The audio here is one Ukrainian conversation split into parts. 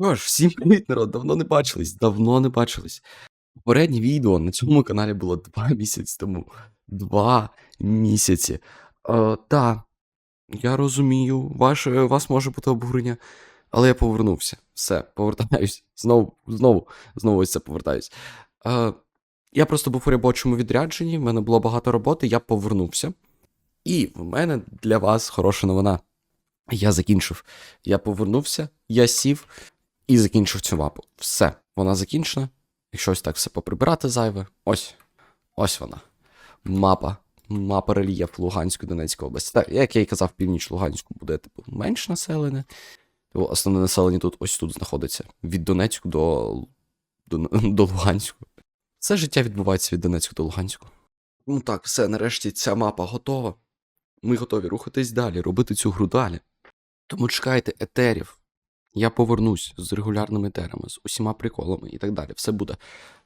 Ну ж, всім привіт, народ, давно не бачились, давно не бачились. Попереднє відео на цьому каналі було два місяці тому. Два місяці. Е, та, я розумію, ваше, вас може бути обурення, але я повернувся. Все, повертаюсь. Знову, знову, знову ось це повертаюсь. Е, я просто був у робочому відрядженні, в мене було багато роботи, я повернувся. І в мене для вас хороша новина. Я закінчив. Я повернувся, я сів і закінчив цю мапу. Все, вона закінчена. Якщо ось так все поприбирати зайве, ось. Ось вона. Мапа. Мапа рельєф Луганської Донецької області. Так, як я і казав, північ Луганську буде типу менш населене. Типу, Основне населення тут ось тут знаходиться. Від Донецьку до, до, до Луганську. Все життя відбувається від Донецьку до Луганську. Ну так, все, нарешті ця мапа готова. Ми готові рухатись далі, робити цю гру далі. Тому чекайте етерів. Я повернусь з регулярними етерами, з усіма приколами і так далі. Все буде.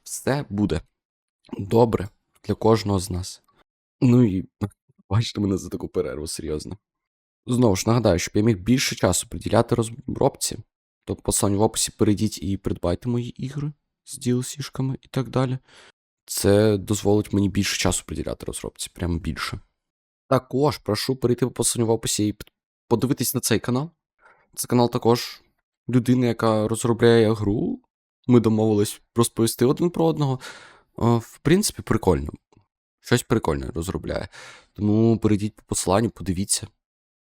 Все буде добре для кожного з нас. Ну і бачите мене за таку перерву, серйозно. Знову ж нагадаю, щоб я міг більше часу приділяти розробці, то посилання в описі перейдіть і придбайте мої ігри з DLC-шками і так далі. Це дозволить мені більше часу приділяти розробці, прямо більше. Також прошу перейти по в описі і подивитись на цей канал. Це канал також людини, яка розробляє гру. Ми домовились розповісти один про одного. Е, В принципі, прикольно. Щось прикольне розробляє. Тому перейдіть по посиланню, подивіться.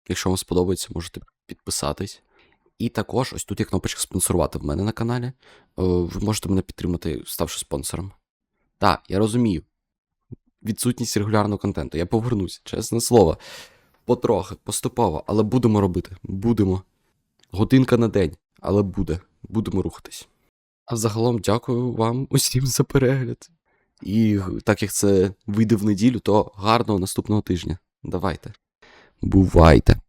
Якщо вам сподобається, можете підписатись. І також ось тут є кнопочка спонсорувати в мене на каналі. Е, Ви можете мене підтримати, ставши спонсором. Так, я розумію. Відсутність регулярного контенту. Я повернусь, чесне слово. Потрохи, поступово, але будемо робити. Будемо. Годинка на день, але буде. Будемо рухатись. А загалом дякую вам усім за перегляд. І так як це вийде в неділю, то гарного наступного тижня. Давайте. Бувайте.